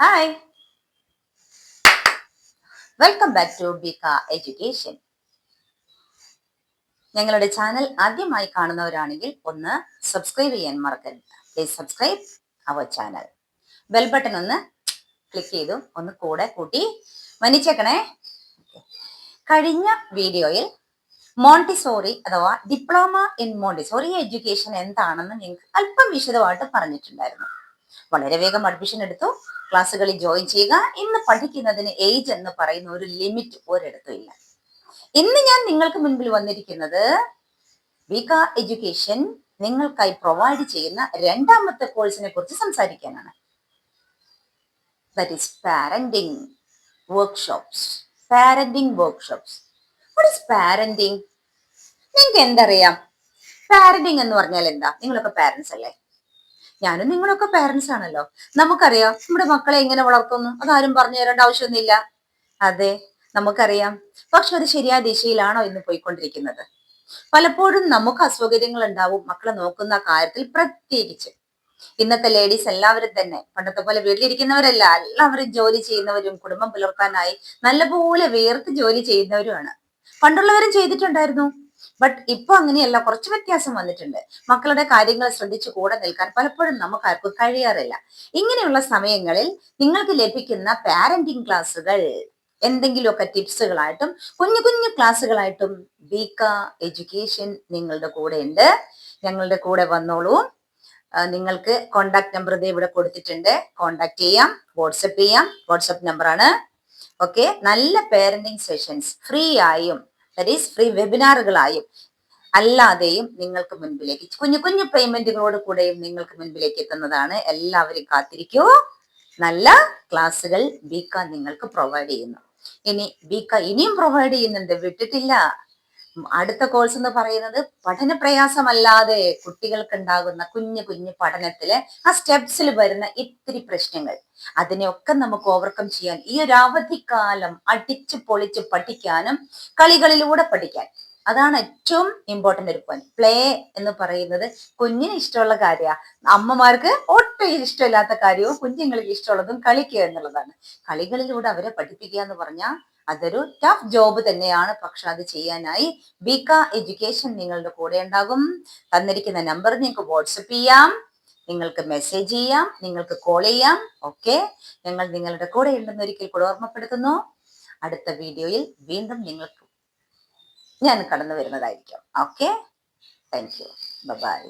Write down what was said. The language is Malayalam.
ഹായ് വെൽക്കം ബാക്ക് ടു ബിക എഡ്യൂക്കേഷൻ ഞങ്ങളുടെ ചാനൽ ആദ്യമായി കാണുന്നവരാണെങ്കിൽ ഒന്ന് സബ്സ്ക്രൈബ് ചെയ്യാൻ മറക്കരുത്. Please subscribe our channel bell button ഒന്ന് ക്ലിക്ക് ചെയ്തു ഒന്ന് കൂടെ കൂട്ടി മനിച്ചേക്കണേ. കഴിഞ്ഞ വീഡിയോയിൽ മോണ്ടിസോറി അഥവാ ഡിപ്ലോമ ഇൻ മോണ്ടിസോറി എഡ്യൂക്കേഷൻ എന്താണെന്ന് നിങ്ങൾക്ക് അല്പം വിശദമായിട്ട് പറഞ്ഞിട്ടുണ്ടായിരുന്നു. വളരെ വേഗം അഡ്മിഷൻ എടുത്തു. ക്ലാസ്സുകളിൽ ജോയിൻ ചെയ്യുക. ഇന്ന് പഠിക്കുന്നതിന് ഏജ് എന്ന് പറയുന്ന ഒരു ലിമിറ്റ് ഒരിടത്തും ഇല്ല. ഇന്ന് ഞാൻ നിങ്ങൾക്ക് മുൻപിൽ വന്നിരിക്കുന്നത് വിക എഡ്യൂക്കേഷൻ നിങ്ങൾക്കായി പ്രൊവൈഡ് ചെയ്യുന്ന രണ്ടാമത്തെ കോഴ്സിനെ കുറിച്ച് സംസാരിക്കാനാണ്. That is parenting workshops parenting workshops what parenting നിങ്ങൾക്ക് എന്തറിയാം? പാരന്റിങ് എന്ന് പറഞ്ഞാൽ എന്താ? നിങ്ങളൊക്കെ പാരന്റ്സ് അല്ലേ? ഞാനും നിങ്ങളൊക്കെ പാരന്റ്സ് ആണല്ലോ. നമുക്കറിയാം നമ്മുടെ മക്കളെ എങ്ങനെ വളർത്തുന്നു. അതാരും പറഞ്ഞു തരേണ്ട ആവശ്യമൊന്നുമില്ല. അതെ നമുക്കറിയാം. പക്ഷെ അത് ശരിയായ ദിശയിലാണോ ഇന്ന് പോയിക്കൊണ്ടിരിക്കുന്നത്. പലപ്പോഴും നമുക്ക് അസൗകര്യങ്ങൾ ഉണ്ടാവും. മക്കളെ നോക്കുന്ന കാര്യത്തിൽ പ്രത്യേകിച്ച്. ഇന്നത്തെ ലേഡീസ് എല്ലാവരും തന്നെ പണ്ടത്തെ പോലെ വീട്ടിലിരിക്കുന്നവരല്ല എല്ലാവരും ജോലി ചെയ്യുന്നവരും കുടുംബം പുലർത്താനായി നല്ലപോലെ വേർത്ത് ജോലി ചെയ്യുന്നവരുമാണ്. പണ്ടുള്ളവരും ചെയ്തിട്ടുണ്ടായിരുന്നു. ബട്ട് ഇപ്പൊ അങ്ങനെയല്ല കുറച്ച് വ്യത്യാസം വന്നിട്ടുണ്ട്. മക്കളുടെ കാര്യങ്ങൾ ശ്രദ്ധിച്ചു കൂടെ നിൽക്കാൻ പലപ്പോഴും നമുക്ക് ആർക്കും കഴിയാറില്ല. ഇങ്ങനെയുള്ള സമയങ്ങളിൽ നിങ്ങൾക്ക് ലഭിക്കുന്ന പാരന്റിംഗ് ക്ലാസ്സുകൾ എന്തെങ്കിലുമൊക്കെ ടിപ്സുകളായിട്ടും കുഞ്ഞു കുഞ്ഞു ക്ലാസ്സുകളായിട്ടും ബീക്ക എഡ്യൂക്കേഷൻ നിങ്ങളുടെ കൂടെ ഉണ്ട്. ഞങ്ങളുടെ കൂടെ വന്നോളൂ. നിങ്ങൾക്ക് കോണ്ടാക്ട് നമ്പർ ഇത് ഇവിടെ കൊടുത്തിട്ടുണ്ട്. കോണ്ടാക്ട് ചെയ്യാം. വാട്സപ്പ് ചെയ്യാം. വാട്സപ്പ് നമ്പറാണ് ഓക്കെ നല്ല പേരന്റിങ് സെഷൻസ് ഫ്രീ ആയും ഈസ് ഫ്രീ വെബിനാറുകളായും അല്ലാതെയും നിങ്ങൾക്ക് മുൻപിലേക്ക് കുഞ്ഞു കുഞ്ഞു പേയ്മെന്റുകളോട് കൂടെയും നിങ്ങൾക്ക് മുൻപിലേക്ക് എത്തുന്നതാണ്. എല്ലാവരും കാത്തിരിക്കൂ. നല്ല ക്ലാസ്സുകൾ ബീക്ക നിങ്ങൾക്ക് പ്രൊവൈഡ് ചെയ്യുന്നു. ഇനി ബീക്ക ഇനിയും പ്രൊവൈഡ് ചെയ്യുന്നുണ്ട്. വിട്ടിട്ടില്ല. അടുത്ത കോഴ്സ് എന്ന് പറയുന്നത് പഠന പ്രയാസമല്ലാതെ കുട്ടികൾക്ക് ഉണ്ടാകുന്ന കുഞ്ഞു കുഞ്ഞു പഠനത്തിൽ ആ സ്റ്റെപ്സിൽ വരുന്ന ഇത്തിരി പ്രശ്നങ്ങൾ. അതിനെയൊക്കെ നമുക്ക് ഓവർകം ചെയ്യാൻ ഈ ഒരു അവധിക്കാലം അടിച്ചു പൊളിച്ച് പഠിക്കാനും കളികളിലൂടെ പഠിക്കാൻ. അതാണ് ഏറ്റവും ഇമ്പോർട്ടന്റ് ഒരു പോയിന്റ് പ്ലേ എന്ന് പറയുന്നത് കുഞ്ഞിന് ഇഷ്ടമുള്ള കാര്യമാണ് അമ്മമാർക്ക് ഒട്ടും ഇഷ്ടമില്ലാത്ത കാര്യവും കുഞ്ഞുങ്ങൾക്ക് ഇഷ്ടമുള്ളതും കളിക്കുക എന്നുള്ളതാണ്. കളികളിലൂടെ അവരെ പഠിപ്പിക്കുക എന്ന് പറഞ്ഞാൽ അതൊരു ടഫ് ജോബ് തന്നെയാണ്. പക്ഷെ അത് ചെയ്യാനായി ബിക എഡ്യൂക്കേഷൻ നിങ്ങളുടെ കൂടെ ഉണ്ടാകും. തന്നിരിക്കുന്ന നമ്പർ നിങ്ങൾക്ക് വാട്സപ്പ് ചെയ്യാം. നിങ്ങൾക്ക് മെസ്സേജ് ചെയ്യാം. നിങ്ങൾക്ക് കോൾ ചെയ്യാം. ഓക്കെ ഞങ്ങൾ നിങ്ങളുടെ കൂടെ ഉണ്ടെന്ന് ഒരിക്കൽ കൂടെ ഓർമ്മപ്പെടുത്തുന്നു. അടുത്ത വീഡിയോയിൽ വീണ്ടും നിങ്ങൾക്ക് ഞാൻ കടന്നു വരുന്നതായിരിക്കും. Okay thank you by